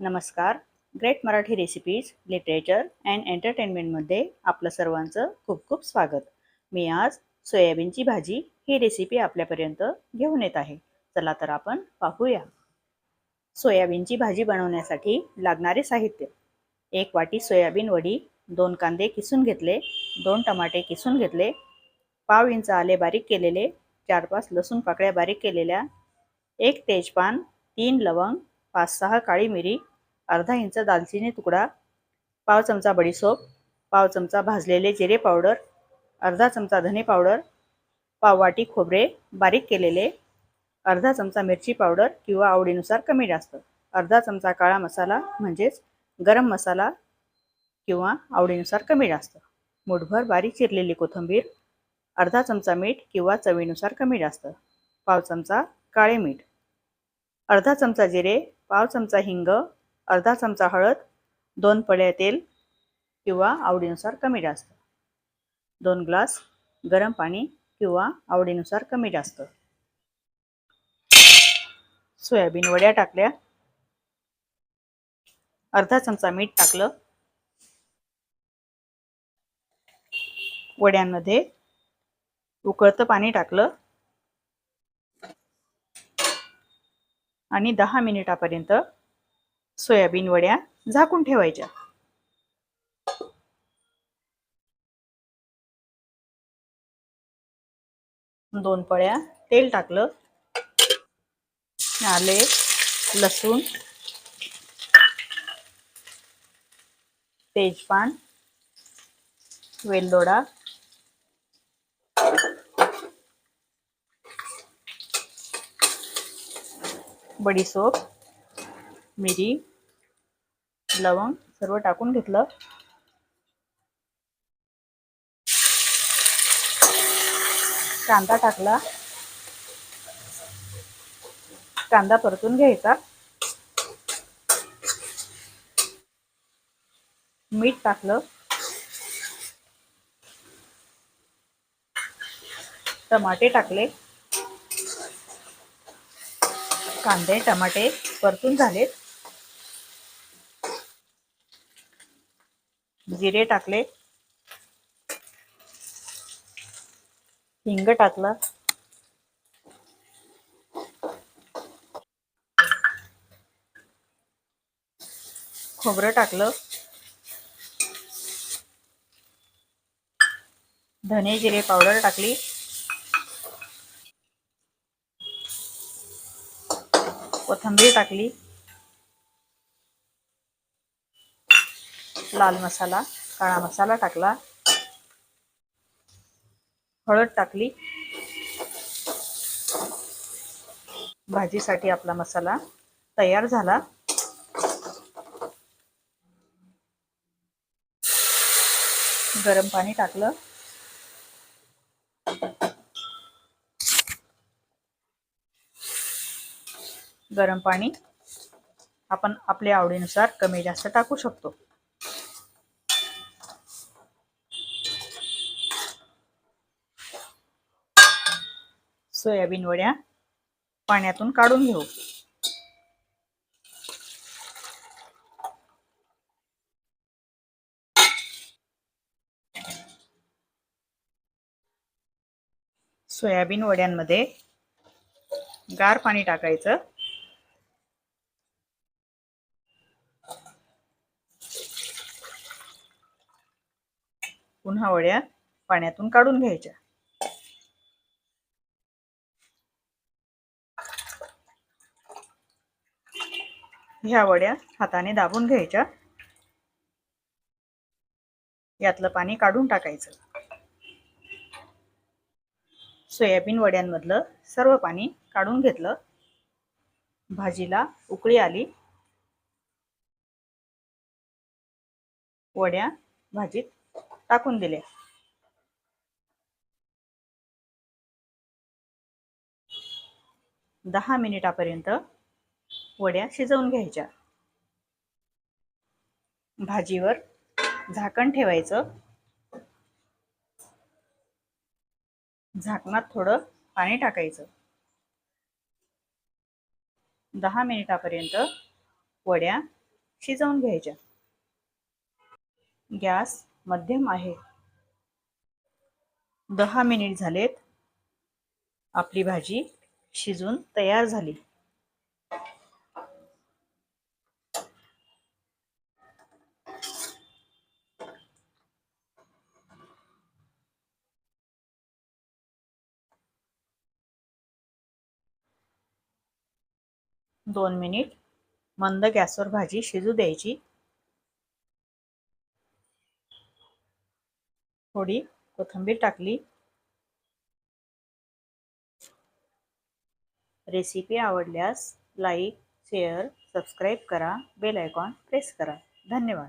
नमस्कार. Great Marathi recipes literature and एंटरटेनमेंटमध्ये आपलं सर्वांचं खूप खूप स्वागत. मी आज सोयाबीनची भाजी ही रेसिपी आपल्यापर्यंत घेऊन येत आहे. चला तर आपण पाहूया. सोयाबीनची भाजी बनवण्यासाठी लागणारे साहित्य. एक वाटी सोयाबीन वडी दोन कांदे किसून घेतले दोन टमाटे किसून घेतले पाव इंच आले बारीक केलेले चार पाच लसूण पाकळ्या बारीक केलेल्या एक तेजपान तीन लवंग पाच सहा काळी मिरी अर्धा इंच दालचिनी तुकडा पाव चमचा बडीसोप पाव चमचा भाजलेले जिरे पावडर अर्धा चमचा धने पावडर पाव वाटी खोबरे बारीक केलेले अर्धा चमचा मिरची पावडर किंवा आवडीनुसार कमी जास्त अर्धा चमचा काळा मसाला म्हणजेच गरम मसाला किंवा आवडीनुसार कमी जास्त. मुठभर बारीक चिरलेली कोथिंबीर अर्धा चमचा मीठ किंवा चवीनुसार कमी जास्त पाव चमचा काळे मीठ अर्धा चमचा जिरे पाव चमचा हिंग अर्धा चमचा हळद दोन पळ्या तेल किंवा आवडीनुसार कमी जास्त. दोन ग्लास गरम पाणी किंवा आवडीनुसार कमी जास्त. सोयाबीन वड्या टाकल्या. अर्धा चमचा मीठ टाकलं. वड्यांमध्ये उकळतं पाणी टाकलं. आणि दहा मिनिटापर्यंत सोयाबीन वड्या झाकून ठेवायच्या. दोन पळ्या तेल टाकलं. आले लसूण तेजपान वेलदोडा बडीसोप मिरी लवंग सर्व टाकून घेतलं. कांदा टाकला. कांदा परतून घ्यायचा. मीठ टाकलं. टमाटे टाकले. कांदे टमाटे परतून झालेत. जिरे टाकले. हिंग टाकलं. खोबरं टाकलं. धने जिरे पावडर टाकली. कोथंबीर टाकली. लाल मसाला काळा मसाला टाकला. हळद टाकली. भाजीसाठी आपला मसाला तयार झाला. गरम पाणी टाकलं. गरम पाणी आपण आपल्या आवडीनुसार कमी जास्त टाकू शकतो. सोयाबीन वड्या पाण्यातून काढून घेऊ. सोयाबीन वड्यांमध्ये गार पाणी टाकायचं. पुन्हा वड्या पाण्यातून काढून घ्यायच्या. ह्या वड्या हाताने दाबून घ्यायच्या. यातलं पाणी काढून टाकायचं. सोयाबीन वड्यांमधलं सर्व पाणी काढून घेतलं. भाजीला उकळी आली. वड्या भाजीत टाकून दिले. दहा मिनिटापर्यंत वड्या शिजवून घ्यायच्या. भाजीवर झाकण ठेवायचं. झाकणात थोडं पाणी टाकायचं. दहा मिनिटापर्यंत वड्या शिजवून घ्यायच्या. गॅस मध्यम आहे. दहा मिनिट झालेत. आपली भाजी शिजून तयार झाली. दोन मिनिट. मंद गॅसवर भाजी शिजू द्यायची. थोडी कोथिंबीर टाकली रेसिपी आवडल्यास लाईक शेअर सबस्क्राईब करा बेल आयकॉन प्रेस करा. धन्यवाद.